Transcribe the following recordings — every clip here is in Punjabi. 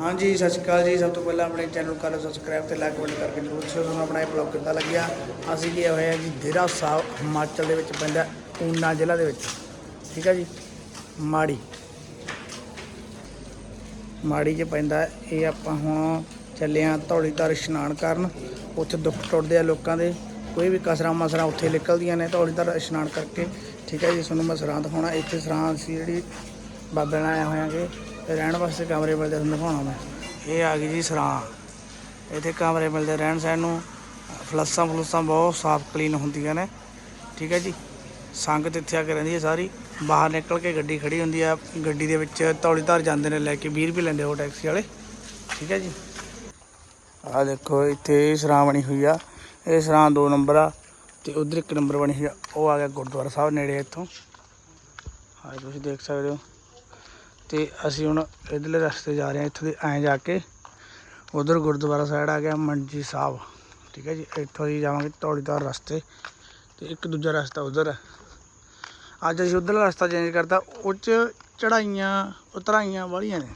ਹਾਂਜੀ, ਸਤਿ ਸ਼੍ਰੀ ਅਕਾਲ ਜੀ। ਸਭ ਤੋਂ ਪਹਿਲਾਂ ਆਪਣੇ ਚੈਨਲ ਨੂੰ ਕਰ ਲਓ ਸਬਸਕ੍ਰਾਈਬ ਤੇ ਲਾਈਕ ਕਮੈਂਟ ਕਰਕੇ ਜਰੂਰ ਦੱਸਿਓ ਤੁਹਾਨੂੰ ਆਪਣਾ ਇਹ ਬਲੌਗ ਕਿੱਦਾਂ ਲੱਗਿਆ? ਅਸੀਂ ਗਏ ਹੋਇਆ ਜੀ ਦੇਰਾ ਸਾਹਿਬ, ਹਿਮਾਚਲ ਦੇ ਵਿੱਚ ਪੈਂਦਾ ਊਨਾ ਜ਼ਿਲ੍ਹਾ ਦੇ ਵਿੱਚ। ਠੀਕ ਹੈ ਜੀ? ਮਾੜੀ। ਮਾੜੀ 'ਚ ਪੈਂਦਾ ਇਹ ਆਪਾਂ ਹੁਣ ਚੱਲੇ ਆ ਧੌਲੀਧਾਰ ਇਸ਼ਨਾਨ ਕਰਨ। ਉੱਥੇ ਦੁੱਖ ਟੁੱਟਦੇ ਆ ਲੋਕਾਂ ਦੇ। ਕੋਈ ਵੀ ਕਸਰਾਂ ਮਸਰਾਂ ਉੱਥੇ ਨਿਕਲਦੀਆਂ ਨੇ ਧੌਲੀਧਾਰ ਇਸ਼ਨਾਨ ਕਰਕੇ। ਠੀਕ ਹੈ ਜੀ, ਤੁਹਾਨੂੰ ਮੈਂ ਸਰਾਂ ਦਿਖਾਉਣਾ। ਇੱਥੇ ਸਰਾਂ ਅਸੀਂ ਜਿਹੜੀ ਬਾਬੇ ਨਾਲ ਆਏ ਹੋਇਆਂਗੇ। ਤੇ ਰਹਿਣ ਵਾਸਤੇ ਕਮਰੇ ਮਿਲਦੇ ਤੁਹਾਨੂੰ ਦਿਖਾਉਣਾ ਮੈਂ। ਇਹ ਆ ਗਈ ਜੀ ਸਰਾਂ। ਇੱਥੇ ਕਮਰੇ ਮਿਲਦੇ ਰਹਿਣ ਸਹਿਣ ਨੂੰ। ਫਲੱਸਾਂ ਫਲੁੱਸਾਂ ਬਹੁਤ ਸਾਫ਼ ਕਲੀਨ ਹੁੰਦੀਆਂ ਨੇ। ਠੀਕ ਹੈ ਜੀ? ਸੰਗਤ ਇੱਥੇ ਆ ਕੇ ਰਹਿੰਦੀ ਹੈ ਸਾਰੀ। ਬਾਹਰ ਨਿਕਲ ਕੇ ਗੱਡੀ ਖੜੀ ਹੁੰਦੀ ਆ। ਗੱਡੀ ਦੇ ਵਿੱਚ ਧੌਲੀਧਾਰ ਜਾਂਦੇ ਨੇ ਲੈ ਕੇ 20 ਰੁਪਏ ਲੈਂਦੇ ਉਹ ਟੈਕਸੀ ਵਾਲੇ। ਠੀਕ ਹੈ ਜੀ? ਆ ਦੇਖੋ, ਇੱਥੇ ਸਰਾਂ ਬਣੀ ਹੋਈ ਆ। ਇਹ ਸਰਾਂ 2 ਨੰਬਰ ਆ ਤੇ ਉਧਰ ਇੱਕ ਨੰਬਰ ਬਣੀ ਹੋਈ ਆ। ਉਹ ਆ ਗਿਆ ਗੁਰਦੁਆਰਾ ਸਾਹਿਬ ਨੇੜੇ ਇੱਥੋਂ। ਹਾਂ ਤੁਸੀਂ ਦੇਖ ਸਕਦੇ ਹੋ। ਤੇ ਅਸੀਂ ਹੁਣ ਇਧਰਲੇ ਰਸਤੇ ਜਾ ਰਹੇ ਹਾਂ, ਇੱਥੋਂ ਦੀ ਐਂ ਜਾ ਕੇ ਉਧਰ ਗੁਰਦੁਆਰਾ ਸਾਈਡ ਆ ਗਿਆ ਮੰਜੀ ਸਾਹਿਬ। ਠੀਕ ਹੈ ਜੀ, ਇੱਥੋਂ ਹੀ ਜਾਵਾਂਗੇ ਧੌਲੀਧਾਰ ਰਸਤੇ ਤੇ ਇੱਕ ਦੂਜਾ ਰਸਤਾ ਉਧਰ। ਹੈ ਅੱਜ ਅਸੀਂ ਉਧਰਲਾ ਰਸਤਾ ਚੇਂਜ ਕਰਤਾ, ਉਹ 'ਚ ਚੜਾਈਆਂ ਉਤਰਾਈਆਂ ਵਾਲੀਆਂ ਨੇ।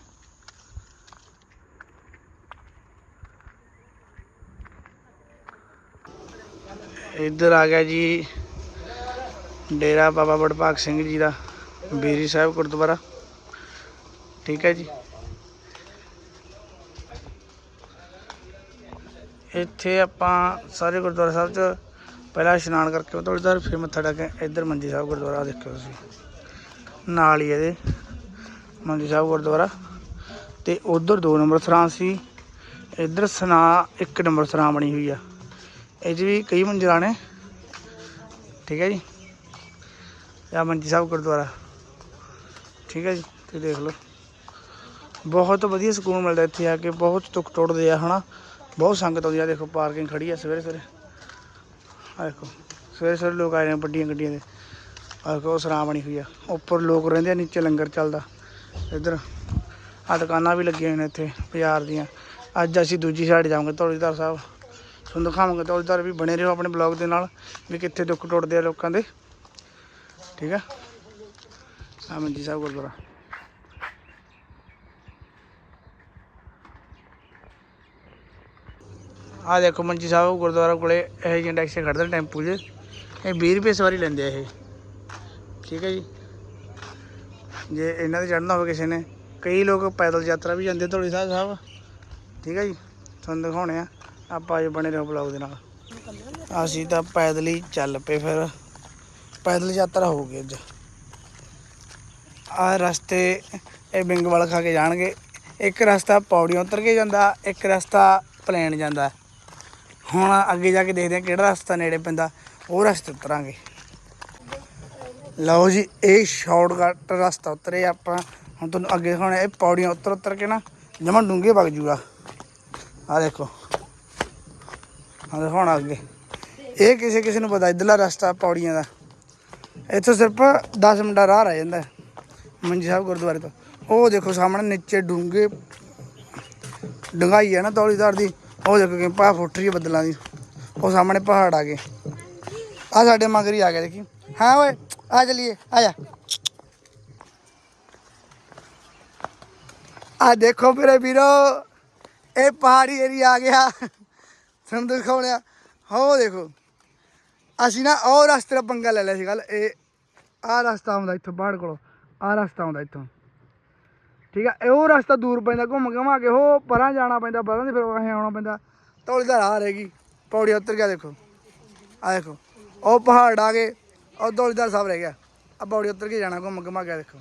ਇੱਧਰ ਆ ਗਿਆ ਜੀ ਡੇਰਾ ਬਾਬਾ ਬੜਭਾਗ ਸਿੰਘ ਜੀ ਦਾ, ਬੀਰੀ ਸਾਹਿਬ ਗੁਰਦੁਆਰਾ। ਠੀਕ ਹੈ ਜੀ। ਇੱਥੇ ਆਪਾਂ ਸਾਰੇ ਗੁਰਦੁਆਰਾ ਸਾਹਿਬ 'ਚ ਪਹਿਲਾਂ ਇਸ਼ਨਾਨ ਕਰਕੇ ਥੋੜੀ ਦੇਰ ਫਿਰ ਮੱਥਾ ਟੇਕਿਆ ਇੱਧਰ ਮੰਜੀ ਸਾਹਿਬ ਗੁਰਦੁਆਰਾ ਦੇਖਿਓ ਤੁਸੀਂ। ਨਾਲ ਹੀ ਇਹਦੇ ਮੰਜੀ ਸਾਹਿਬ ਗੁਰਦੁਆਰਾ। ਤੇ ਉਧਰ 2 ਨੰਬਰ ਸਰਾਂ ਸੀ, ਇੱਧਰ ਸਨਾ 1 ਨੰਬਰ ਸਰਾਂ ਬਣੀ ਹੋਈ ਆ। ਇਹ 'ਚ ਵੀ ਕਈ ਮੰਜ਼ਿਲਾਂ ਨੇ। ਠੀਕ ਹੈ ਜੀ। ਆ ਮੰਜੀ ਸਾਹਿਬ ਗੁਰਦੁਆਰਾ। ਠੀਕ ਹੈ ਜੀ, ਤੁਸੀਂ ਦੇਖ ਲਓ। ਬਹੁਤ ਵਧੀਆ ਸਕੂਨ ਮਿਲਦਾ ਇੱਥੇ ਆ ਕੇ, ਬਹੁਤ ਦੁੱਖ ਟੁੱਟਦੇ ਆ, ਹਨਾ। ਬਹੁਤ ਸੰਗਤ ਆਉਂਦੀ ਆ, ਦੇਖੋ, ਪਾਰਕਿੰਗ ਖੜੀ ਆ ਸਵੇਰੇ ਸਵੇਰੇ। ਆ ਦੇਖੋ, ਸਵੇਰੇ ਸਵੇਰੇ ਲੋਕ ਆਏ ਨੇ ਵੱਡੀਆਂ ਗੱਡੀਆਂ ਦੇ ਆ ਦੇਖੋ, ਉਹ ਸਰਾਂ ਬਣੀ ਹੋਈ ਆ। ਉੱਪਰ ਲੋਕ ਰਹਿੰਦੇ ਆ, ਨੀਚੇ ਲੰਗਰ ਚੱਲਦਾ। ਇੱਧਰ ਆ ਦੁਕਾਨਾਂ ਵੀ ਲੱਗੀਆਂ ਹੋਈਆਂ ਨੇ ਇੱਥੇ, ਬਾਜ਼ਾਰ ਦੀਆਂ। ਅੱਜ ਅਸੀਂ ਦੂਜੀ ਸਾਈਡ ਜਾਵਾਂਗੇ ਧੌਲੀਧਾਰ ਸਾਹਿਬ। ਤੁਹਾਨੂੰ ਦਿਖਾਵਾਂਗੇ ਧੌਲੀਧਾਰ ਵੀ ਬਣੇ ਰਹੋ ਆਪਣੇ ਬਲੌਗ ਦੇ ਨਾਲ, ਵੀ ਕਿੱਥੇ ਦੁੱਖ ਟੁੱਟਦੇ ਆ ਲੋਕਾਂ ਦੇ। ਠੀਕ ਆ? ਆ ਮੰਜੀ ਸਾਹਿਬ ਗੁਰਦੁਆਰਾ। ਆ ਦੇਖੋ ਮੰਜੀ ਸਾਹਿਬ, ਗੁਰਦੁਆਰਾ ਕੋਲੇ ਇਹ ਜਿਹੇ ਟੈਕਸੀ ਖੜਦੇ ਨੇ ਟੈਂਪੂ 'ਚ। ਇਹ 20 ਰੁਪਏ ਸਵਾਰੀ ਲੈਂਦੇ ਆ ਇਹ। ਠੀਕ ਹੈ ਜੀ। ਜੇ ਇਹਨਾਂ ਤੇ ਚੜ੍ਹਨਾ ਹੋਵੇ ਕਿਸੇ ਨੇ, ਕਈ ਲੋਕ ਪੈਦਲ ਯਾਤਰਾ ਵੀ ਜਾਂਦੇ ਧੌਲੀ ਸਾਹਿਬ ਸਾਹਿਬ। ਠੀਕ ਹੈ ਜੀ। ਤੁਹਾਨੂੰ ਦਿਖਾਉਣੇ ਆ। ਆਪਾਂ ਜੇ ਬਣੇ ਰਹੋ ਬਲੌਗ ਦੇ ਨਾਲ। ਅਸੀਂ ਤਾਂ ਪੈਦਲ ਹੀ ਚੱਲ ਪਏ ਫਿਰ। ਪੈਦਲ ਯਾਤਰਾ ਹੋ ਗਈ ਅੱਜ। ਆ ਰਸਤੇ ਇਹ ਬਿੰਗ ਵਾਲ ਖਾ ਕੇ ਜਾਣਗੇ। ਇੱਕ ਰਸਤਾ ਪੌੜੀਆਂ ਉਤਰ ਕੇ ਜਾਂਦਾ, ਇੱਕ ਰਸਤਾ ਪਲੇਨ ਜਾਂਦਾ। ਹੁਣ ਅੱਗੇ ਜਾ ਕੇ ਦੇਖਦੇ ਹਾਂ ਕਿਹੜਾ ਰਸਤਾ ਨੇੜੇ ਪੈਂਦਾ, ਉਹ ਰਸਤੇ ਉਤਰਾਂਗੇ। ਲਓ ਜੀ, ਇਹ ਸ਼ਾਰਟਕਟ ਰਸਤਾ ਉਤਰੇ ਆਪਾਂ। ਹੁਣ ਤੁਹਾਨੂੰ ਅੱਗੇ ਦਿਖਾਉਣਾ ਇਹ ਪੌੜੀਆਂ ਉਤਰ ਉਤਰ ਕੇ ਨਾ ਜਮਾਂ ਡੂੰਘੇ ਵਗ ਜੂਗਾ। ਆ ਦੇਖੋ। ਆ ਦਿਖਾਉਣਾ ਅੱਗੇ। ਇਹ ਕਿਸੇ ਕਿਸੇ ਨੂੰ ਪਤਾ, ਇਧਰਲਾ ਰਸਤਾ ਪੌੜੀਆਂ ਦਾ। ਇੱਥੋਂ ਸਿਰਫ 10 ਮਿੰਟ ਰਾਹ ਰਹਿ ਜਾਂਦਾ। ਮੰਜੀ ਸਾਹਿਬ ਗੁਰਦੁਆਰੇ ਤੋਂ। ਉਹ ਦੇਖੋ ਸਾਹਮਣੇ ਨੀਚੇ ਡੂੰਘੇ ਡੰਗਾਈ ਹੈ ਨਾ ਤੌਲੀਦਾਰ ਦੀ। ਉਹ ਦੇਖੋ ਕਿ ਪਾ ਫੁੱਟ ਰਹੀ ਹੈ ਬੱਦਲਾਂ ਦੀ। ਉਹ ਸਾਹਮਣੇ ਪਹਾੜ ਆ ਗਏ। ਆ ਸਾਡੇ ਮਗਰ ਹੀ ਆ ਗਿਆ, ਦੇਖੀ। ਹਾਂ ਓਏ, ਆ ਚਲੀਏ, ਆ ਜਾ। ਆ ਦੇਖੋ ਮੇਰੇ ਵੀਰੋ, ਇਹ ਪਹਾੜੀ ਏਰੀਆ ਆ ਗਿਆ। ਤੁਹਾਨੂੰ ਦਿਖਾਉਣਿਆ ਹੋ ਦੇਖੋ, ਅਸੀਂ ਨਾ ਉਹ ਰਸਤੇ ਦਾ ਪੰਗਾ ਲੈ ਲਿਆ ਸੀ ਗੱਲ, ਇਹ ਆਹ ਰਸਤਾ ਆਉਂਦਾ ਇੱਥੋਂ ਬਾਹਰ ਕੋਲੋਂ, ਆਹ ਰਸਤਾ ਆਉਂਦਾ ਇੱਥੋਂ। ਠੀਕ ਆ ਉਹ ਰਸਤਾ ਦੂਰ ਪੈਂਦਾ, ਘੁੰਮ ਘਮਾ ਕੇ ਉਹ ਪਰਾਂ ਜਾਣਾ ਪੈਂਦਾ, ਪਰਾਂ ਦੀ ਫਿਰ ਅਸੀਂ ਆਉਣਾ ਪੈਂਦਾ। ਤੌਲੀ ਦਾ ਰਾਹ ਰਹੇਗੀ ਪੌੜੀ ਉੱਤਰ ਗਿਆ ਦੇਖੋ ਆ ਦੇਖੋ, ਉਹ ਪਹਾੜ ਆ ਗਏ, ਉਹ ਦੌਲੀਦਾਰ ਸਾਹਿਬ ਰਹਿ ਗਿਆ ਆ ਪੌੜੀ ਉੱਤਰ ਕੇ ਜਾਣਾ, ਘੁੰਮ ਘਮਾ ਕੇ ਦੇਖੋ,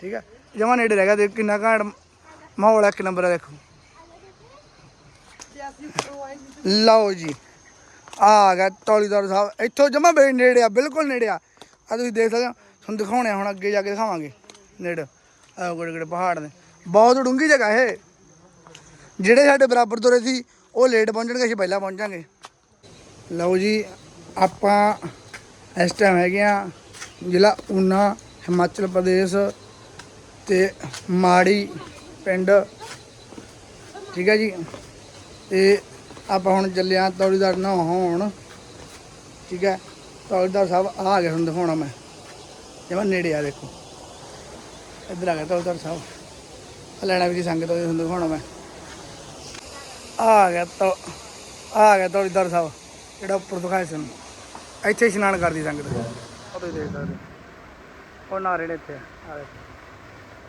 ਠੀਕ ਆ, ਜਮਾ ਨੇੜੇ ਰਹਿ ਗਿਆ, ਦੇਖ ਕਿੰਨਾ ਘਾਟ ਮਾਹੌਲ ਆ, ਇੱਕ ਨੰਬਰ ਆ ਦੇਖੋ। ਲਓ ਜੀ ਆ ਗਿਆ ਤੌਲੀਦਾਰ ਸਾਹਿਬ ਇੱਥੋਂ ਜਮਾ ਬੇ ਨੇੜੇ ਆ, ਬਿਲਕੁਲ ਨੇੜੇ ਆ ਆ ਤੁਸੀਂ ਦੇਖ ਸਕਦੇ ਹੋ, ਤੁਹਾਨੂੰ ਦਿਖਾਉਣੇ ਆ, ਹੁਣ ਅੱਗੇ ਜਾ ਕੇ ਦਿਖਾਵਾਂਗੇ, ਨੇੜੇ। ਗੜੇ ਗੜੇ ਪਹਾੜ ਨੇ। ਬਹੁਤ ਡੂੰਗੀ ਜਗ੍ਹਾ ਇਹ। ਜਿਹੜੇ ਸਾਡੇ ਬਰਾਬਰ ਤੁਰੇ ਸੀ, ਉਹ ਲੇਟ ਪਹੁੰਚਣਗੇ ਅਸੀਂ ਪਹਿਲਾਂ ਪਹੁੰਚਾਂਗੇ ਲਓ ਜੀ, ਆਪਾਂ ਇਸ ਟਾਈਮ ਹੈਗੇ ਆ ਜ਼ਿਲ੍ਹਾ ਊਨਾ, ਹਿਮਾਚਲ ਪ੍ਰਦੇਸ਼ ਤੇ ਮਾੜੀ ਪਿੰਡ। ਠੀਕ ਹੈ ਜੀ? ਤੇ ਆਪਾਂ ਹੁਣ ਚੱਲੇ ਆ ਤੌਲੀਦਾਰ ਹੋਣ ਠੀਕ ਹੈ? ਤੌਲੀਦਾਰ ਸਾਹਿਬ ਆ ਗਏ ਹੁਣ ਦਿਖਾਉਣਾ ਮੈਂ। ਜਮਾ ਨੇੜੇ ਆ, ਦੇਖੋ। ਇੱਧਰ ਆ ਗਿਆ ਤੌਲੀਦਾਰ ਸਾਹਿਬ। ਆਹ ਲੈਣਾ ਵੀ ਦੀ ਸੰਗਤ ਉਹ ਤੁਹਾਨੂੰ ਦਿਖਾਉਣਾ ਮੈਂ। ਆ ਗਿਆ ਤੋ ਆ ਗਿਆ ਤੌਲੀਦਾਰ ਸਾਹਿਬ, ਜਿਹੜਾ ਉੱਪਰ ਦਿਖਾਇਆ ਸੀ ਇੱਥੇ ਇਸ਼ਨਾਨ ਕਰਦੀ ਸੰਗਤ। ਉਹ ਤੁਸੀਂ ਦੇਖ ਸਕਦੇ ਉਹ ਨਾਰੇ ਨੇ ਇੱਥੇ ਆ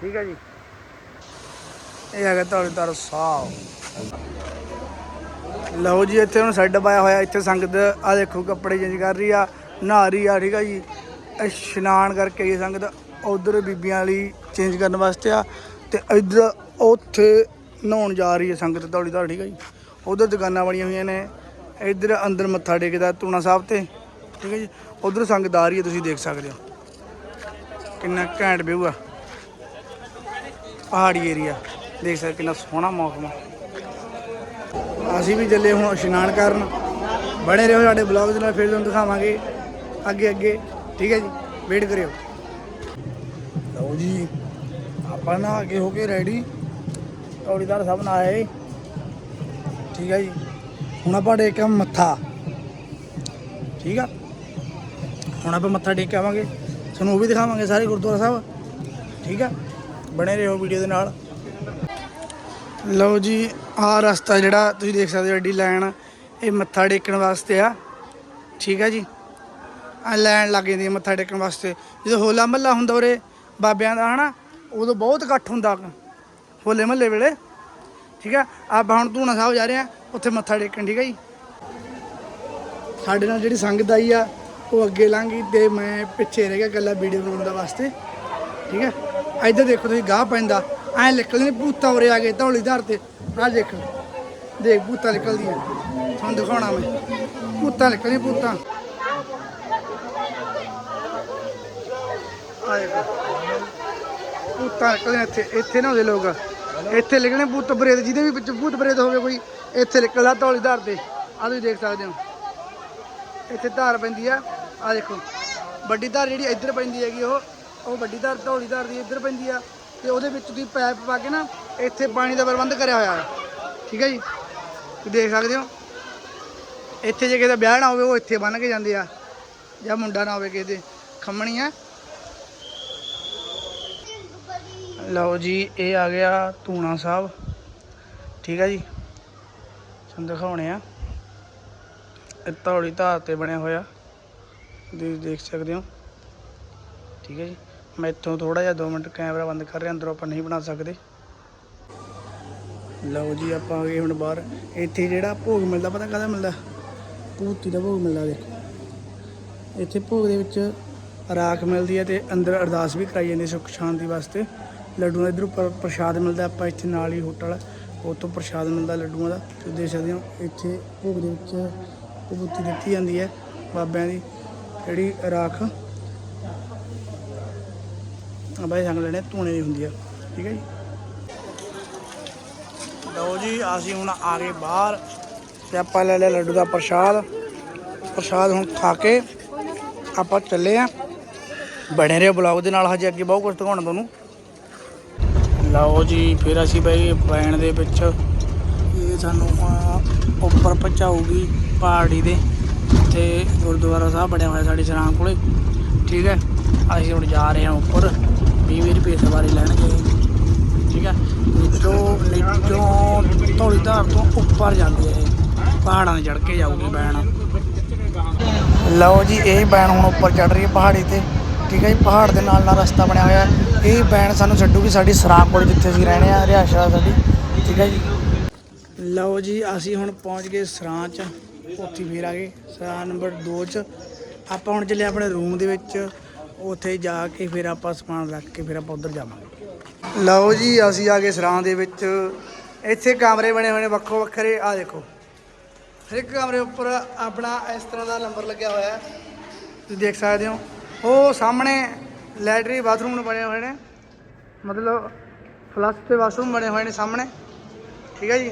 ਠੀਕ ਹੈ ਜੀ। ਇਹ ਹੈਗਾ ਤੌਲੀਦਾਰ ਸਾਹਿਬ। ਲਓ ਜੀ, ਇੱਥੇ ਹੁਣ ਸੈੱਟ ਪਾਇਆ ਹੋਇਆ, ਇੱਥੇ ਸੰਗਤ ਆ ਦੇਖੋ ਕੱਪੜੇ ਚੇਂਜ ਕਰ ਰਹੀ ਆ, ਨਹਾ ਰਹੀ ਆ, ਠੀਕ ਆ ਜੀ। ਇਸ਼ਨਾਨ ਕਰਕੇ ਗਈ ਸੰਗਤ, ਉਧਰ ਬੀਬੀਆਂ ਲਈ ਚੇਂਜ ਕਰਨ ਵਾਸਤੇ ਆ ਤੇ ਇੱਧਰ ਉੱਥੇ ਨਹਾਉਣ ਜਾ ਰਹੀ ਹੈ ਸੰਗਤ ਦੌੜੀ ਦੌੜੀ ਠੀਕ ਹੈ ਜੀ। ਉਧਰ ਦੁਕਾਨਾਂ ਬਣੀਆਂ ਹੋਈਆਂ ਨੇ, ਇੱਧਰ ਅੰਦਰ ਮੱਥਾ ਟੇਕਦਾ ਤੂਣਾ ਸਾਹਿਬ ਤੇ, ਠੀਕ ਹੈ ਜੀ। ਉਧਰ ਸੰਗਤ ਆ ਰਹੀ ਹੈ, ਤੁਸੀਂ ਦੇਖ ਸਕਦੇ ਹੋ। ਕਿੰਨਾ ਘੈਂਟ ਵਿਊ ਆ। ਪਹਾੜੀ ਏਰੀਆ, ਦੇਖ ਸਕਦੇ ਕਿੰਨਾ ਸੋਹਣਾ ਮੌਸਮ ਆ। ਅਸੀਂ ਵੀ ਚੱਲੇ ਹੁਣ ਇਸ਼ਨਾਨ ਕਰਨ। ਬਣੇ ਰਹੋ ਸਾਡੇ ਬਲੌਗ ਦੇ ਨਾਲ, ਫਿਰ ਤੁਹਾਨੂੰ ਦਿਖਾਵਾਂਗੇ ਅੱਗੇ ਅੱਗੇ ਠੀਕ ਹੈ ਜੀ। ਵੇਟ ਕਰਿਓ। ਲਓ ਜੀ। ਆਪਾਂ ਨਾ ਅੱਗੇ ਹੋ ਕੇ ਰੈਡੀ ਤੌੜੀਦਾਰ ਸਭ ਨਾਲ ਆਏ। ਠੀਕ ਹੈ ਜੀ। ਹੁਣ ਆਪਾਂ ਟੇਕ ਆ ਮੱਥਾ। ਠੀਕ ਆ? ਹੁਣ ਆਪਾਂ ਮੱਥਾ ਟੇਕ ਆਵਾਂਗੇ। ਤੁਹਾਨੂੰ ਉਹ ਵੀ ਦਿਖਾਵਾਂਗੇ ਸਾਰੇ ਗੁਰਦੁਆਰਾ ਸਾਹਿਬ। ਠੀਕ ਆ? ਬਣੇ ਰਹੋ ਵੀਡੀਓ ਦੇ ਨਾਲ। ਲਓ ਜੀ, ਆਹ ਰਸਤਾ ਜਿਹੜਾ ਤੁਸੀਂ ਦੇਖ ਸਕਦੇ ਹੋ, ਐਡੀ ਲਾਈਨ। ਇਹ ਮੱਥਾ ਟੇਕਣ ਵਾਸਤੇ ਆ। ਠੀਕ ਆ ਜੀ? ਆ ਲਾਈਨ ਲੱਗ ਜਾਂਦੀ ਹੈ ਮੱਥਾ ਟੇਕਣ ਵਾਸਤੇ। ਜਦੋਂ ਹੋਲਾ ਮਹੱਲਾ ਹੁੰਦਾ ਉਰੇ, ਬਾਬਿਆਂ ਦਾ, ਹਨਾ? ਉਦੋਂ ਬਹੁਤ ਇਕੱਠ ਹੁੰਦਾ ਹੋਲੇ ਮਹੱਲੇ ਵੇਲੇ। ਠੀਕ ਆ ਆਪਾਂ ਹੁਣ ਧੂਣਾ ਸਾਹਿਬ ਜਾ ਰਹੇ ਆ, ਉੱਥੇ ਮੱਥਾ ਟੇਕਣ, ਠੀਕ ਹੈ ਜੀ? ਸਾਡੇ ਨਾਲ ਜਿਹੜੀ ਸੰਗਤ ਆਈ ਆ, ਉਹ ਅੱਗੇ ਲੰਘ ਗਈ ਤੇ ਮੈਂ ਪਿੱਛੇ ਰਹਿ ਗਿਆ ਗੱਲਾਂ ਵੀਡੀਓ ਬਣਾਉਣ ਦਾ ਵਾਸਤੇ। ਠੀਕ ਹੈ? ਇੱਧਰ ਦੇਖੋ ਤੁਸੀਂ ਗਾਹ ਪੈਂਦਾ, ਐ ਨਿਕਲਣੇ ਭੂਤਾਂ ਉਰੇ ਆ ਗਏ ਧੌਲੀ ਧਰ ਤੇ। ਆਹ ਦੇਖ ਦੇਖ ਭੂਤਾਂ ਨਿਕਲਦੀਆਂ। ਤੁਹਾਨੂੰ ਦਿਖਾਉਣਾ ਮੈਂ। ਭੂਤਾਂ ਨਿਕਲਦੀਆਂ, ਭੂਤਾਂ। ਆ ਦੇਖੋ ਭੂਤਾਂ ਇੱਥੇ ਇੱਥੇ ਨਾ ਹੁੰਦੇ ਲੋਕ। ਇੱਥੇ ਲਿਖਣੇ ਭੂਤ ਪ੍ਰੇਤ, ਜਿਹਦੇ ਵੀ ਵਿੱਚ ਭੂਤ ਪ੍ਰੇਤ ਹੋਵੇ ਕੋਈ, ਇੱਥੇ ਨਿਕਲਦਾ ਧੌਲੀ ਧਾਰ ਤੇ। ਆਹ ਤੁਸੀਂ ਦੇਖ ਸਕਦੇ ਹੋ। ਇੱਥੇ ਧਾਰ ਪੈਂਦੀ ਆ ਆ ਦੇਖੋ। ਵੱਡੀ ਧਾਰ ਜਿਹੜੀ ਇੱਧਰ ਪੈਂਦੀ ਹੈਗੀ, ਉਹ ਉਹ ਵੱਡੀ ਧਾਰ ਧੌਲੀ ਧਾਰ ਦੀ ਇੱਧਰ ਪੈਂਦੀ ਆ। ਤੇ ਉਹਦੇ ਵਿੱਚ ਤੁਸੀਂ ਪਾਈਪ ਪਾ ਕੇ ਨਾ, ਇੱਥੇ ਪਾਣੀ ਦਾ ਪ੍ਰਬੰਧ ਕਰਿਆ ਹੋਇਆ। ਹੈ ਠੀਕ ਹੈ ਜੀ? ਤੁਸੀਂ ਦੇਖ ਸਕਦੇ ਹੋ। ਇੱਥੇ ਜੇ ਕਿਸੇ ਦਾ ਵਿਆਹ ਨਾ ਹੋਵੇ, ਉਹ ਇੱਥੇ ਬੰਨ ਕੇ ਜਾਂਦੇ ਆ। ਜਾਂ ਮੁੰਡਾ ਨਾ ਹੋਵੇ ਕਿਸੇ ਦੇ। ਖੰਮਣੀ ਆ। ਲਓ ਜੀ, ਇਹ ਆ ਗਿਆ ਧੂਣਾ ਸਾਹਿਬ। ਠੀਕ ਹੈ ਜੀ? ਤੁਹਾਨੂੰ ਦਿਖਾਉਣੇ ਆ। ਇਹ ਧੌਲੀ ਧਾਰ ਤੇ ਬਣਿਆ ਹੋਇਆ। ਤੁਸੀਂ ਦੇਖ ਸਕਦੇ ਹੋ। ਠੀਕ ਹੈ ਜੀ? ਮੈਂ ਇੱਥੋਂ ਥੋੜਾ ਜਿਹਾ 2 ਮਿੰਟ ਕੈਮਰਾ ਬੰਦ ਕਰ ਰਿਹਾ, ਅੰਦਰੋਂ ਆਪਾਂ ਨਹੀਂ ਬਣਾ ਸਕਦੇ। ਲਓ ਜੀ, ਆਪਾਂ ਆ ਗਏ ਹੁਣ ਬਾਹਰ। ਇੱਥੇ ਜਿਹੜਾ ਭੋਗ ਮਿਲਦਾ, ਪਤਾ ਕਾਹਦਾ ਮਿਲਦਾ? ਭੂਤੀ ਦਾ ਭੋਗ ਮਿਲਦਾ, ਦੇਖੋ। ਇੱਥੇ ਭੋਗ ਦੇ ਵਿੱਚ ਰਾਖ ਮਿਲਦੀ ਹੈ ਤੇ ਅੰਦਰ ਅਰਦਾਸ ਵੀ ਕਰਾਈ ਜਾਂਦੀ ਹੈ ਸੁੱਖ ਸ਼ਾਂਤੀ ਵਾਸਤੇ। ਲੱਡੂਆਂ ਇਧਰੋਂ ਪ੍ਰਸ਼ਾਦ ਮਿਲਦਾ ਆਪਾਂ ਇੱਥੇ ਨਾਲ ਹੀ ਹੋਟਲ ਹੈ, ਪ੍ਰਸ਼ਾਦ ਮਿਲਦਾ ਲੱਡੂਆਂ ਦਾ ਤੁਸੀਂ ਦੇਖ ਸਕਦੇ ਹੋ ਇੱਥੇ ਭੋਗ ਦੇ ਵਿੱਚ ਵਿਭੂਤੀ ਦਿੱਤੀ ਜਾਂਦੀ ਹੈ ਬਾਬਿਆਂ ਦੀ ਜਿਹੜੀ ਰਾਖ ਬਾਈ ਸੰਗ ਲੈਣੇ ਧੂਣੇ ਦੀ ਹੁੰਦੀ ਆ ਠੀਕ ਹੈ ਜੀ? ਲਓ ਜੀ ਅਸੀਂ ਹੁਣ ਆ ਗਏ ਬਾਹਰ ਤੇ ਆਪਾਂ ਲੈ ਲਿਆ ਲੱਡੂ ਦਾ ਪ੍ਰਸ਼ਾਦ ਪ੍ਰਸ਼ਾਦ ਹੁਣ ਖਾ ਕੇ ਆਪਾਂ ਚੱਲੇ ਆ। ਬਣੇ ਰਹੇ ਬਲੌਗ ਦੇ ਨਾਲ ਹਜੇ ਅੱਗੇ ਬਹੁਤ ਕੁਝ ਦਿਖਾਉਣਾ ਤੁਹਾਨੂੰ। ਲਓ ਜੀ, ਫਿਰ ਅਸੀਂ ਬਈ ਵੈਨ ਦੇ ਵਿੱਚ। ਇਹ ਸਾਨੂੰ ਉੱਪਰ ਪਹੁੰਚਾਊਗੀ ਪਹਾੜੀ ਦੇ। ਤੇ ਗੁਰਦੁਆਰਾ ਸਾਹਿਬ ਬਣਿਆ ਹੋਇਆ ਸਾਡੇ ਸਰਾਂ ਕੋਲੇ। ਠੀਕ ਹੈ? ਅਸੀਂ ਹੁਣ ਜਾ ਰਹੇ ਹਾਂ ਉੱਪਰ। 20 ਰੁਪਏ ਸਵਾਰੀ ਲੈਣਗੇ। ਠੀਕ ਹੈ? ਨੀਚੋਂ ਨੀਚੋਂ ਧੌਲੀ ਧਾਰ ਤੋਂ ਉੱਪਰ ਜਾਂਦੀ ਹੈ ਪਹਾੜਾਂ 'ਤੇ ਚੜ੍ਹ ਕੇ ਜਾਊਗੀ ਵੈਨ। ਲਓ ਜੀ, ਇਹ ਬੈਨ ਹੁਣ ਉੱਪਰ ਚੜ ਰਹੀ ਹੈ ਪਹਾੜੀ ਤੇ। ਠੀਕ ਹੈ ਜੀ, ਪਹਾੜ ਦੇ ਨਾਲ ਨਾਲ ਰਸਤਾ ਬਣਿਆ ਹੋਇਆ। ਹੈ। ਇਹ ਬੈਨ ਸਾਨੂੰ ਛੱਡੂਗੀ ਸਾਡੀ ਸਰਾਂ ਕੋਲ ਜਿੱਥੇ ਅਸੀਂ ਰਹਿਣੇ ਆ ਰਿਹਾਇਸ਼ ਸਾਡੀ, ਠੀਕ ਹੈ ਜੀ। ਲਓ ਜੀ, ਅਸੀਂ ਹੁਣ ਪਹੁੰਚ ਗਏ ਸਰਾਂ 'ਚ, ਉੱਥੇ ਫੇਰ ਆ ਗਏ। ਸਰਾਂ ਨੰਬਰ 2 'ਚ, ਆਪਾਂ ਹੁਣ ਚੱਲੇ ਆਪਣੇ ਰੂਮ ਦੇ ਵਿੱਚ, ਉੱਥੇ ਜਾ ਕੇ ਫਿਰ ਆਪਾਂ ਸਮਾਨ ਰੱਖ ਕੇ ਫਿਰ ਆਪਾਂ ਉੱਧਰ ਜਾਵਾਂਗੇ। ਲਓ ਜੀ, ਅਸੀਂ ਆ ਗਏ ਸਰਾਂ ਦੇ ਵਿੱਚ। ਇੱਥੇ ਕਮਰੇ ਬਣੇ ਹੋਏ ਨੇ ਵੱਖੋ ਵੱਖਰੇ ਆ ਦੇਖੋ। ਹਰ ਇੱਕ ਕਮਰੇ ਉੱਪਰ ਆਪਣਾ ਇਸ ਤਰ੍ਹਾਂ ਦਾ ਨੰਬਰ ਲੱਗਿਆ ਹੋਇਆ ਹੈ। ਤੁਸੀਂ ਦੇਖ ਸਕਦੇ ਹੋ। ਉਹ ਸਾਹਮਣੇ ਲੈਟਰੀ ਬਾਥਰੂਮ ਬਣੇ ਹੋਏ ਨੇ। ਮਤਲਬ ਫਲਸ਼ ਤੇ ਬਾਥਰੂਮ ਬਣੇ ਹੋਏ ਨੇ ਸਾਹਮਣੇ। ਠੀਕ ਹੈ ਜੀ।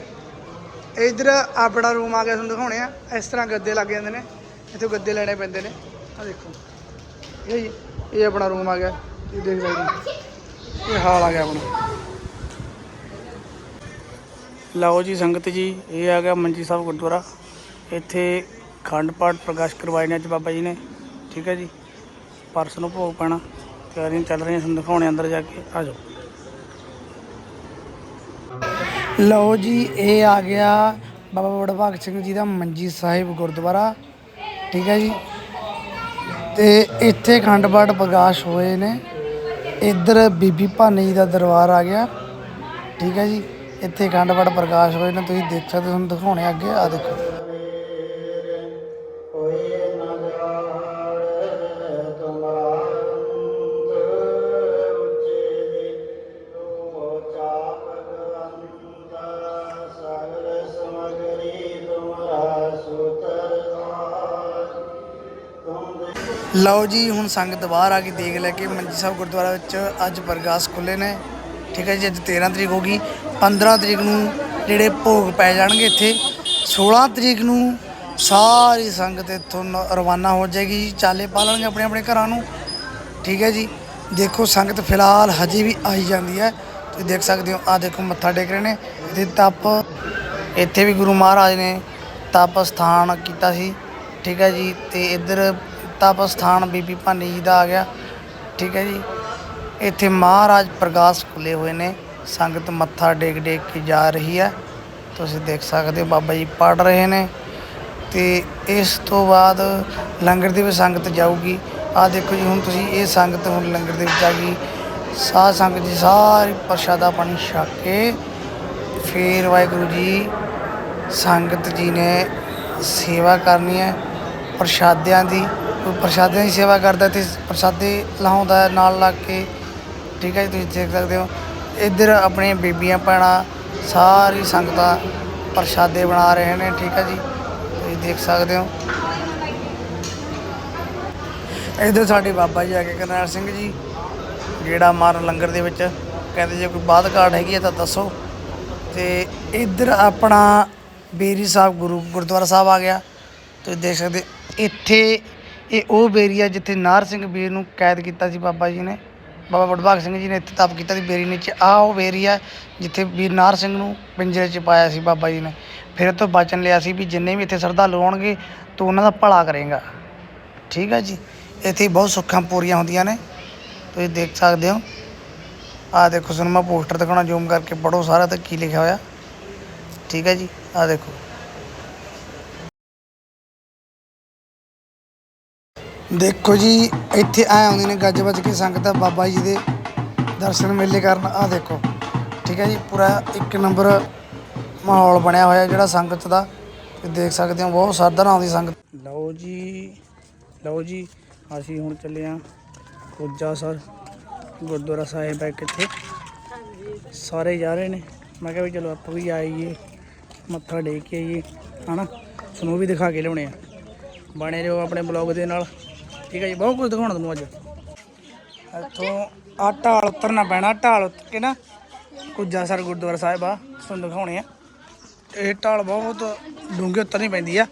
ਇਧਰ ਆਪਣਾ ਰੂਮ ਆ ਗਿਆ ਤੁਹਾਨੂੰ ਦਿਖਾਉਣੇ ਆ। ਇਸ ਤਰ੍ਹਾਂ ਗੱਦੇ ਲੱਗ ਜਾਂਦੇ ਨੇ। ਇੱਥੇ ਗੱਦੇ ਲੈਣੇ ਪੈਂਦੇ ਨੇ। ਆ ਦੇਖੋ। ਹੈ ਜੀ। ਇਹ ਆਪਣਾ ਰੂਮ ਆ ਗਿਆ। ਤੁਸੀਂ ਦੇਖ ਸਕਦੇ ਹੋ। ਇਹ ਹਾਲ ਆ ਗਿਆ ਆਪਣਾ। ਲਓ ਜੀ ਸੰਗਤ ਜੀ, ਇਹ ਆ ਗਿਆ ਮੰਜੀ ਸਾਹਿਬ ਗੁਰਦੁਆਰਾ। ਇੱਥੇ ਖੰਡ ਪਾਠ ਪ੍ਰਕਾਸ਼ ਕਰਵਾਏ ਨੇ ਅੱਜ ਬਾਬਾ ਜੀ ਨੇ। ਠੀਕ ਹੈ ਜੀ। ਪਰਸ ਨੂੰ ਭੋਗ ਪੈਣਾ। ਤਿਆਰੀਆਂ ਚੱਲ ਰਹੀਆਂ ਸਾਨੂੰ ਦਿਖਾਉਣੇ ਅੰਦਰ ਜਾ ਕੇ। ਆ ਜਾਓ। ਲਓ ਜੀ ਇਹ ਆ ਗਿਆ ਬਾਬਾ ਵਡਭਾਗ ਸਿੰਘ ਜੀ ਦਾ ਮੰਜੀ ਸਾਹਿਬ ਗੁਰਦੁਆਰਾ। ਠੀਕ ਹੈ ਜੀ। ਤੇ ਇੱਥੇ ਅਖੰਡ ਪਾਠ ਪ੍ਰਕਾਸ਼ ਹੋਏ ਨੇ। ਇੱਧਰ ਬੀਬੀ ਭਾਨੀ ਜੀ ਦਾ ਦਰਬਾਰ ਆ ਗਿਆ। ਠੀਕ ਹੈ ਜੀ। ਇੱਥੇ ਅਖੰਡ ਪਾਠ ਪ੍ਰਕਾਸ਼ ਹੋਏ ਨੇ। ਤੁਸੀਂ ਦੇਖ ਸਕਦੇ ਹੋ, ਤੁਹਾਨੂੰ ਦਿਖਾਉਣੇ ਅੱਗੇ। ਆ ਦੇਖੋ। ਲਓ ਜੀ, ਹੁਣ ਸੰਗਤ ਬਾਹਰ ਆ ਕੇ ਦੇਖ ਲੈ ਕੇ ਮੰਜੀ ਸਾਹਿਬ ਗੁਰਦੁਆਰਾ ਵਿੱਚ ਅੱਜ ਪ੍ਰਕਾਸ਼ ਖੁੱਲੇ ਨੇ। ਠੀਕ ਹੈ ਜੀ, ਅੱਜ 13 ਤਰੀਕ ਹੋ ਗਈ। 15 ਤਰੀਕ ਨੂੰ ਜਿਹੜੇ ਭੋਗ ਪੈ ਜਾਣਗੇ ਇੱਥੇ। 16 ਤਰੀਕ ਨੂੰ ਸਾਰੀ ਸੰਗਤ ਇੱਥੋਂ ਨ- ਰਵਾਨਾ ਹੋ ਜਾਏਗੀ ਜੀ, ਚਾਲੇ ਪਾ ਲੈਣਗੇ ਆਪਣੇ ਆਪਣੇ ਘਰਾਂ ਨੂੰ। ਠੀਕ ਹੈ ਜੀ, ਦੇਖੋ ਸੰਗਤ ਫਿਲਹਾਲ ਹਜੇ ਵੀ ਆਈ ਜਾਂਦੀ ਹੈ। ਤੁਸੀਂ ਦੇਖ ਸਕਦੇ ਹੋ ਆ ਦੇਖੋ ਮੱਥਾ ਟੇਕ ਰਹੇ ਨੇ। ਤੇ ਤਪ, ਇੱਥੇ ਵੀ ਗੁਰੂ ਮਹਾਰਾਜ ਨੇ ਤਪ ਸਥਾਨ ਕੀਤਾ ਸੀ। ਠੀਕ ਹੈ ਜੀ, ਤੇ ਇੱਧਰ ਤਪ ਸਥਾਨ ਬੀਬੀ ਭਾਨੀ ਜੀ ਦਾ ਆ ਗਿਆ। ਠੀਕ ਹੈ ਜੀ। ਇੱਥੇ ਮਹਾਰਾਜ ਪ੍ਰਕਾਸ਼ ਖੁੱਲੇ ਹੋਏ ਨੇ। ਸੰਗਤ ਮੱਥਾ ਡੇਕ ਡੇਕ ਕੇ ਜਾ ਰਹੀ ਹੈ। ਤੁਸੀਂ ਦੇਖ ਸਕਦੇ ਹੋ ਬਾਬਾ ਜੀ ਪੜ ਰਹੇ ਨੇ। ਤੇ ਇਸ ਤੋਂ ਬਾਅਦ ਲੰਗਰ ਦੀ ਵੀ ਸੰਗਤ ਜਾਊਗੀ। ਆ ਦੇਖੋ ਜੀ, ਹੁਣ ਤੁਸੀਂ ਇਹ ਸੰਗਤ ਹੁਣ ਲੰਗਰ ਦੇ ਵਿੱਚ ਆ ਗਈ। ਸਾਧ ਸੰਗਤ ਜੀ ਸਾਰੀ ਪ੍ਰਸ਼ਾਦਾ ਪਾਣੀ ਛਕ ਕੇ ਫੇਰ ਵਾਹਿਗੁਰੂ ਜੀ ਸੰਗਤ ਜੀ ਨੇ ਸੇਵਾ ਕਰਨੀ ਹੈ ਪ੍ਰਸ਼ਾਦਿਆਂ ਦੀ। ਕੋਈ ਪ੍ਰਸ਼ਾਦਿਆਂ ਦੀ ਸੇਵਾ ਕਰਦਾ ਤੇ ਪ੍ਰਸ਼ਾਦੇ ਲਾਉਂਦਾ, ਨਾਲ ਲੱਗ ਕੇ, ਠੀਕ ਹੈ ਜੀ, ਤੁਸੀਂ ਦੇਖ ਸਕਦੇ ਹੋ। ਇੱਧਰ ਆਪਣੀਆਂ ਬੀਬੀਆਂ ਭੈਣਾਂ ਸਾਰੀ ਸੰਗਤਾਂ ਪ੍ਰਸ਼ਾਦੇ ਬਣਾ ਰਹੇ ਨੇ, ਠੀਕ ਹੈ ਜੀ, ਤੁਸੀਂ ਦੇਖ ਸਕਦੇ ਹੋ। ਇੱਧਰ ਸਾਡੇ ਬਾਬਾ ਜੀ ਆ ਕੇ ਕਰਨੈਲ ਸਿੰਘ ਜੀ ਜਿਹੜਾ ਮਾਰਨ ਲੰਗਰ ਦੇ ਵਿੱਚ। ਕਹਿੰਦੇ ਜੇ ਕੋਈ ਬਾਤ ਘਾਟ ਹੈਗੀ ਹੈ ਤਾਂ ਦੱਸੋ। ਤੇ ਇੱਧਰ ਆਪਣਾ ਬੇਰੀ ਸਾਹਿਬ ਗੁਰੂ, ਗੁਰਦੁਆਰਾ ਸਾਹਿਬ ਆ ਗਿਆ। ਤੁਸੀਂ ਦੇਖ ਸਕਦੇ ਇੱਥੇ ਇਹ ਉਹ ਬੇਰੀ ਆ ਜਿੱਥੇ ਨਾਰ ਸਿੰਘ ਵੀਰ ਨੂੰ ਕੈਦ ਕੀਤਾ ਸੀ ਬਾਬਾ ਜੀ ਨੇ, ਬਾਬਾ ਵਡਭਾਗ ਸਿੰਘ ਜੀ ਨੇ ਇੱਥੇ ਤਪ ਕੀਤਾ ਸੀ ਬੇਰੀ ਨੀਚੇ। ਆ ਉਹ ਬੇਰੀ ਆ ਜਿੱਥੇ ਵੀਰ ਨਾਰ ਸਿੰਘ ਨੂੰ ਪਿੰਜਰੇ 'ਚ ਪਾਇਆ ਸੀ ਬਾਬਾ ਜੀ ਨੇ। ਫਿਰ ਇਹ ਤੋਂ ਬਚਨ ਲਿਆ ਸੀ ਵੀ ਜਿੰਨੇ ਵੀ ਇੱਥੇ ਸ਼ਰਧਾਲੂ ਆਉਣਗੇ, ਤੂੰ ਉਹਨਾਂ ਦਾ ਭਲਾ ਕਰੇਗਾ। ਠੀਕ ਹੈ ਜੀ? ਇੱਥੇ ਬਹੁਤ ਸੁੱਖਾਂ ਪੂਰੀਆਂ ਹੁੰਦੀਆਂ ਨੇ। ਤੁਸੀਂ ਦੇਖ ਸਕਦੇ ਹੋ। ਆ ਦੇਖੋ ਤੁਹਾਨੂੰ ਮੈਂ ਪੋਸਟਰ ਦਿਖਾਉਣਾ ਜ਼ੂਮ ਕਰਕੇ ਪੜੋ ਸਾਰਾ ਤੇ ਕੀ ਲਿਖਿਆ ਹੋਇਆ। ਠੀਕ ਹੈ ਜੀ? ਆ ਦੇਖੋ। ਦੇਖੋ ਜੀ, ਇੱਥੇ ਆਏ ਆਉਂਦੇ ਨੇ ਗੱਜ ਵੱਜ ਕੇ ਸੰਗਤ ਬਾਬਾ ਜੀ ਦੇ ਦਰਸ਼ਨ ਮੇਲੇ ਕਰਨ। ਆ ਦੇਖੋ, ਠੀਕ ਹੈ ਜੀ, ਪੂਰਾ ਇੱਕ ਨੰਬਰ ਮਾਹੌਲ ਬਣਿਆ ਹੋਇਆ ਜਿਹੜਾ ਸੰਗਤ ਦਾ। ਤੇ ਦੇਖ ਸਕਦੇ ਹੋ, ਬਹੁਤ ਸਾਧਨ ਆਉਂਦੀ ਸੰਗਤ। ਲਓ ਜੀ ਲਓ ਜੀ, ਅਸੀਂ ਹੁਣ ਚੱਲੇ ਆ ਕੋਜਾ ਸਰ, ਗੁਰਦੁਆਰਾ ਸਾਹਿਬ ਹੈ ਕਿੱਥੇ? ਸਾਰੇ ਜਾ ਰਹੇ ਨੇ। ਮੈਂ ਕਿਹਾ ਵੀ ਚਲੋ ਆਪਾਂ ਵੀ ਆਈਏ, ਮੱਥਾ ਟੇਕ ਕੇ ਆਈਏ, ਹਨਾ? ਤੁਹਾਨੂੰ ਉਹ ਵੀ ਦਿਖਾ ਕੇ ਲਿਆਉਣੇ ਆ। ਬਣੇ ਰਹੋ ਆਪਣੇ ਬਲੌਗ ਦੇ ਨਾਲ। ਠੀਕ ਹੈ ਜੀ, ਬਹੁਤ ਕੁਝ ਦਿਖਾਉਣਾ ਤੁਹਾਨੂੰ ਅੱਜ। ਇੱਥੋਂ ਆ ਢਾਲ ਉਤਰਨਾ ਪੈਣਾ, ਢਾਲ ਉਤਰ ਕੇ ਨਾ ਕੁੱਜਾ ਸਰ ਗੁਰਦੁਆਰਾ ਸਾਹਿਬ ਆ, ਤੁਹਾਨੂੰ ਦਿਖਾਉਣੇ ਆ। ਇਹ ਢਾਲ ਬਹੁਤ ਡੂੰਘੇ ਉਤਰਨੀ ਪੈਂਦੀ ਆ।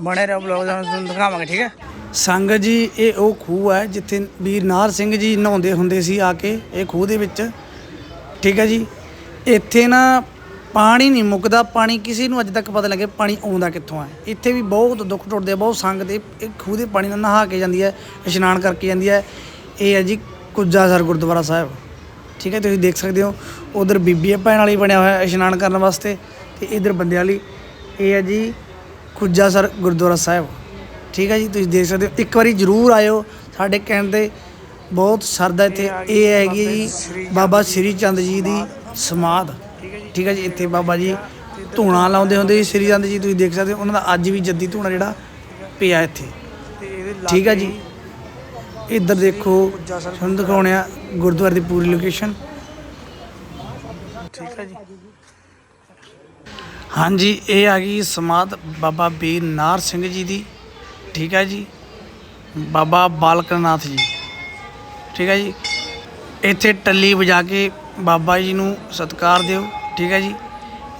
ਬਣੇ ਰਹੋ ਬਲੌਗ ਤੁਹਾਨੂੰ ਦਿਖਾਵਾਂਗੇ, ਠੀਕ ਹੈ। ਸੰਗਤ ਜੀ, ਇਹ ਉਹ ਖੂਹ ਹੈ ਜਿੱਥੇ ਵੀਰ ਨਾਰ ਸਿੰਘ ਜੀ ਨਹਾਉਂਦੇ ਹੁੰਦੇ ਸੀ ਆ ਕੇ, ਇਹ ਖੂਹ ਦੇ ਵਿੱਚ। ਠੀਕ ਹੈ ਜੀ, ਇੱਥੇ ਨਾ ਪਾਣੀ ਨਹੀਂ ਮੁੱਕਦਾ ਪਾਣੀ ਕਿਸੇ ਨੂੰ ਅੱਜ ਤੱਕ ਪਤਾ ਲੱਗੇ ਪਾਣੀ ਆਉਂਦਾ ਕਿੱਥੋਂ ਹੈ ਇੱਥੇ ਵੀ ਬਹੁਤ ਦੁੱਖ ਟੁੱਟਦੇ ਆ ਬਹੁਤ ਸੰਗਤ ਇਹ ਇਹ ਖੂਹ ਦੇ ਪਾਣੀ ਨਾਲ ਨਹਾ ਕੇ ਜਾਂਦੀ ਹੈ ਇਸ਼ਨਾਨ ਕਰਕੇ ਜਾਂਦੀ ਹੈ। ਇਹ ਹੈ ਜੀ ਕੁੱਜਾ ਸਰ ਗੁਰਦੁਆਰਾ ਸਾਹਿਬ। ਠੀਕ ਹੈ ਤੁਸੀਂ ਦੇਖ ਸਕਦੇ ਹੋ ਉਧਰ ਬੀਬੀ ਭੈਣ ਵਾਲੀ ਬਣਿਆ ਹੋਇਆ ਇਸ਼ਨਾਨ ਕਰਨ ਵਾਸਤੇ ਤੇ ਇਧਰ ਬੰਦੇ ਵਾਲੀ ਇਹ ਹੈ ਜੀ ਕੁੱਜਾ ਸਰ ਗੁਰਦੁਆਰਾ ਸਾਹਿਬ। ਠੀਕ ਹੈ ਜੀ ਤੁਸੀਂ ਦੇਖ ਸਕਦੇ ਹੋ ਇੱਕ ਵਾਰੀ ਜ਼ਰੂਰ ਆਇਓ ਸਾਡੇ ਕਹਿਣ ਤੇ ਬਹੁਤ ਸਰਦਾ ਇੱਥੇ। ਇਹ ਹੈਗੀ ਜੀ ਬਾਬਾ ਸ੍ਰੀ ਚੰਦ ਜੀ ਦੀ ਸਮਾਧ। ਠੀਕ ਹੈ ਜੀ। ਇੱਥੇ ਬਾਬਾ ਜੀ ਧੂਣਾ ਲਾਉਂਦੇ ਹੁੰਦੇ ਸੀ ਸ੍ਰੀ ਚੰਦ ਜੀ ਤੁਸੀਂ ਦੇਖ ਸਕਦੇ ਹੋ ਉਹਨਾਂ ਦਾ ਅੱਜ ਵੀ ਜੱਦੀ ਧੂਣਾ ਜਿਹੜਾ ਪਿਆ ਇੱਥੇ। ਠੀਕ ਹੈ ਜੀ। ਇੱਧਰ ਦੇਖੋ ਤੁਹਾਨੂੰ ਦਿਖਾਉਣੇ ਆ ਗੁਰਦੁਆਰੇ ਦੀ ਪੂਰੀ ਲੋਕੇਸ਼ਨ ਠੀਕ ਹੈ ਜੀ। ਹਾਂਜੀ ਇਹ ਆ ਗਈ ਸਮਾਧ ਬਾਬਾ ਬੀਰ ਨਾਰ ਸਿੰਘ ਜੀ ਦੀ। ਠੀਕ ਹੈ ਜੀ। ਬਾਬਾ ਬਾਲਕਨਾਥ ਜੀ। ਠੀਕ ਹੈ ਜੀ। ਇੱਥੇ ਟੱਲੀ ਵਜਾ ਕੇ ਬਾਬਾ ਜੀ ਨੂੰ ਸਤਿਕਾਰ ਦਿਓ। ਠੀਕ ਹੈ ਜੀ।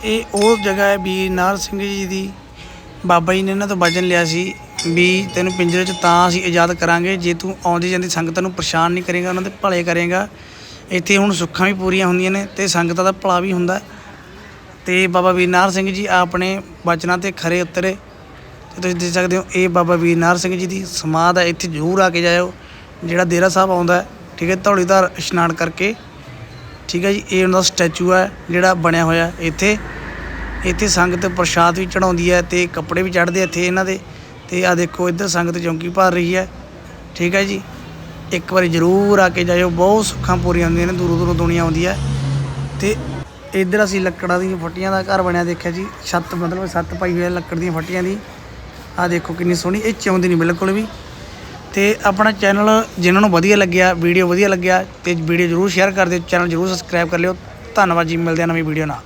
ਇਹ ਉਹ ਜਗ੍ਹਾ ਹੈ ਬੀਰ ਨਾਰ ਸਿੰਘ ਜੀ ਦੀ। ਬਾਬਾ ਜੀ ਨੇ ਇਹਨਾਂ ਤੋਂ ਵਚਨ ਲਿਆ ਸੀ ਵੀ ਤੈਨੂੰ ਪਿੰਜਰੇ 'ਚ ਤਾਂ ਅਸੀਂ ਆਜ਼ਾਦ ਕਰਾਂਗੇ, ਜੇ ਤੂੰ ਆਉਂਦੀ ਜਾਂਦੀ ਸੰਗਤਾਂ ਨੂੰ ਪਰੇਸ਼ਾਨ ਨਹੀਂ ਕਰੇਗਾ, ਉਹਨਾਂ ਦੇ ਭਲੇ ਕਰੇਗਾ। ਇੱਥੇ ਹੁਣ ਸੁੱਖਾਂ ਵੀ ਪੂਰੀਆਂ ਹੁੰਦੀਆਂ ਨੇ ਤੇ ਸੰਗਤਾਂ ਦਾ ਭਲਾ ਵੀ ਹੁੰਦਾ। ਹੈ। ਤੇ ਬਾਬਾ ਵੀਰਨਾਰ ਸਿੰਘ ਜੀ ਆਪਣੇ ਬਚਨਾਂ ਤੇ ਖਰੇ ਉਤਰੇ। ਤੇ ਤੁਸੀਂ ਦੇਖ ਸਕਦੇ ਹੋ, ਇਹ ਬਾਬਾ ਵੀਰਨਾਰ ਸਿੰਘ ਜੀ ਦੀ ਸਮਾਧ ਹੈ। ਇੱਥੇ ਜ਼ਰੂਰ ਆ ਕੇ ਜਾਇਓ, ਜਿਹੜਾ ਡੇਰਾ ਸਾਹਿਬ ਆਉਂਦਾ ਠੀਕ ਹੈ, ਧੌਲੀਧਾਰ ਇਸ਼ਨਾਨ ਕਰਕੇ ਠੀਕ ਹੈ ਜੀ, ਇਹ ਉਹਨਾਂ ਦਾ ਸਟੈਚੂ ਹੈ ਜਿਹੜਾ ਬਣਿਆ ਹੋਇਆ ਇੱਥੇ। ਇੱਥੇ ਸੰਗਤ ਪ੍ਰਸ਼ਾਦ ਵੀ ਚੜਾਉਂਦੀ ਹੈ ਤੇ ਕੱਪੜੇ ਵੀ ਚੜ੍ਹਦੇ ਇੱਥੇ ਇਹਨਾਂ ਦੇ। ਤੇ ਆ ਦੇਖੋ, ਇੱਧਰ ਸੰਗਤ ਚੌਂਕੀ ਭਰ ਰਹੀ ਹੈ। ਠੀਕ ਹੈ ਜੀ, ਇੱਕ ਵਾਰੀ ਜ਼ਰੂਰ ਆ ਕੇ ਜਾਇਓ, ਬਹੁਤ ਸੁੱਖਾਂ ਪੂਰੀਆਂ ਹੁੰਦੀਆਂ ਨੇ, ਦੂਰੋਂ ਦੂਰੋਂ ਦੁਨੀਆ ਆਉਂਦੀ ਹੈ। ਤੇ ਇੱਧਰ ਅਸੀਂ ਲੱਕੜਾਂ ਦੀਆਂ ਫੱਟੀਆਂ ਦਾ ਘਰ ਬਣਿਆ ਦੇਖਿਆ ਜੀ, ਛੱਤ ਮਤਲਬ ਛੱਤ ਪਾਈ ਹੋਈ ਹੈ ਲੱਕੜ ਦੀਆਂ ਫੱਟੀਆਂ ਦੀ। ਆ ਦੇਖੋ ਕਿੰਨੀ ਸੋਹਣੀ, ਇਹ ਚੌਂਦੀ ਨਹੀਂ ਬਿਲਕੁਲ ਵੀ। ਤੇ ਆਪਣਾ ਚੈਨਲ ਜਿਨ੍ਹਾਂ ਨੂੰ ਵਧੀਆ ਲੱਗਿਆ ਵੀਡੀਓ ਵਧੀਆ ਲੱਗਿਆ ਤੇ ਵੀਡੀਓ ਜਰੂਰ ਸ਼ੇਅਰ ਕਰ ਦਿਓ, ਚੈਨਲ ਜਰੂਰ ਸਬਸਕ੍ਰਾਈਬ ਕਰ ਲਿਓ। ਧੰਨਵਾਦ ਜੀ, ਮਿਲਦੇ ਆ ਨਵੀਂ ਵੀਡੀਓ ਨਾਲ।